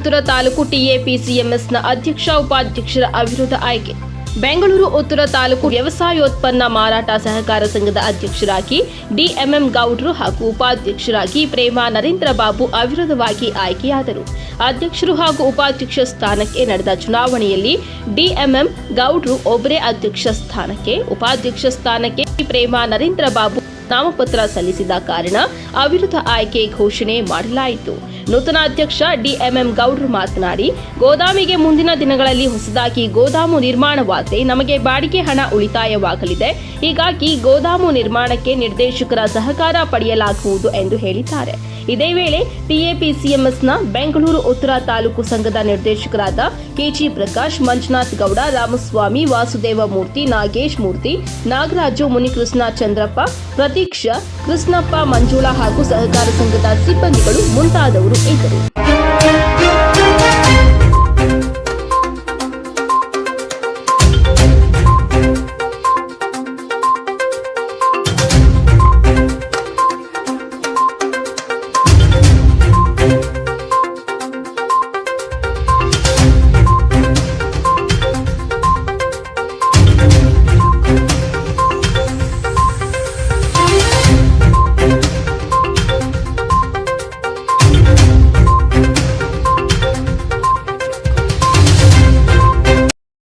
ಉತ್ತರ ತಾಲೂಕು ಟಿಎಪಿಸಿಎಂಎಸ್ನ ಅಧ್ಯಕ್ಷ, ಉಪಾಧ್ಯಕ್ಷರ ಅವಿರೋಧ ಆಯ್ಕೆ. ಬೆಂಗಳೂರು ಉತ್ತರ ತಾಲೂಕು ವ್ಯವಸಾಯೋತ್ಪನ್ನ ಮಾರಾಟ ಸಹಕಾರ ಸಂಘದ ಅಧ್ಯಕ್ಷರಾಗಿ ಡಿಎಂಎಂ ಗೌಡ್ರು ಹಾಗೂ ಉಪಾಧ್ಯಕ್ಷರಾಗಿ ಪ್ರೇಮ ನರೇಂದ್ರ ಬಾಬು ಅವಿರೋಧವಾಗಿ ಆಯ್ಕೆಯಾದರು. ಅಧ್ಯಕ್ಷರು ಹಾಗೂ ಉಪಾಧ್ಯಕ್ಷ ಸ್ಥಾನಕ್ಕೆ ನಡೆದ ಚುನಾವಣೆಯಲ್ಲಿ ಡಿಎಂಎಂ ಗೌಡ್ರು ಒಬ್ಬರೇ ಅಧ್ಯಕ್ಷ ಸ್ಥಾನಕ್ಕೆ, ಉಪಾಧ್ಯಕ್ಷ ಸ್ಥಾನಕ್ಕೆ ಪ್ರೇಮ ನರೇಂದ್ರ ಬಾಬು ನಾಮಪತ್ರ ಸಲ್ಲಿಸಿದ ಕಾರಣ ಅವಿರುದ್ಧ ಆಯ್ಕೆ ಘೋಷಣೆ ಮಾಡಲಾಯಿತು. ನೂತನ ಅಧ್ಯಕ್ಷ ಡಿಎಂಎಂ ಗೌಡ್ರು ಮಾತನಾಡಿ, ಗೋದಾಮಿಗೆ ಮುಂದಿನ ದಿನಗಳಲ್ಲಿ ಹೊಸದಾಗಿ ಗೋದಾಮು ನಿರ್ಮಾಣವಾದರೆ ನಮಗೆ ಬಾಡಿಗೆ ಹಣ ಉಳಿತಾಯವಾಗಲಿದೆ. ಹೀಗಾಗಿ ಗೋದಾಮು ನಿರ್ಮಾಣಕ್ಕೆ ನಿರ್ದೇಶಕರ ಸಹಕಾರ ಪಡೆಯಲಾಗುವುದು ಎಂದು ಹೇಳಿದ್ದಾರೆ. ಇದೇ ವೇಳೆ ಟಿಎಪಿಸಿಎಂಎಸ್ನ ಬೆಂಗಳೂರು ಉತ್ತರ ತಾಲೂಕು ಸಂಘದ ನಿರ್ದೇಶಕರಾದ ಕೆಜಿ ಪ್ರಕಾಶ್, ಮಂಜುನಾಥ್ ಗೌಡ, ರಾಮಸ್ವಾಮಿ, ವಾಸುದೇವ ಮೂರ್ತಿ, ನಾಗೇಶ್ ಮೂರ್ತಿ, ನಾಗರಾಜು ಮುನಿಕೃಷ್ಣ ಚಂದ್ರಪ್ಪ ಪ್ರತೀಕ್ಷ ಕೃಷ್ಣಪ್ಪ ಮಂಜುಳಾ ಹಾಗೂ ಸಹಕಾರ ಸಂಘದ ಸಿಬ್ಬಂದಿಗಳು ಮುಂತಾದವರು ಇದ್ದರು.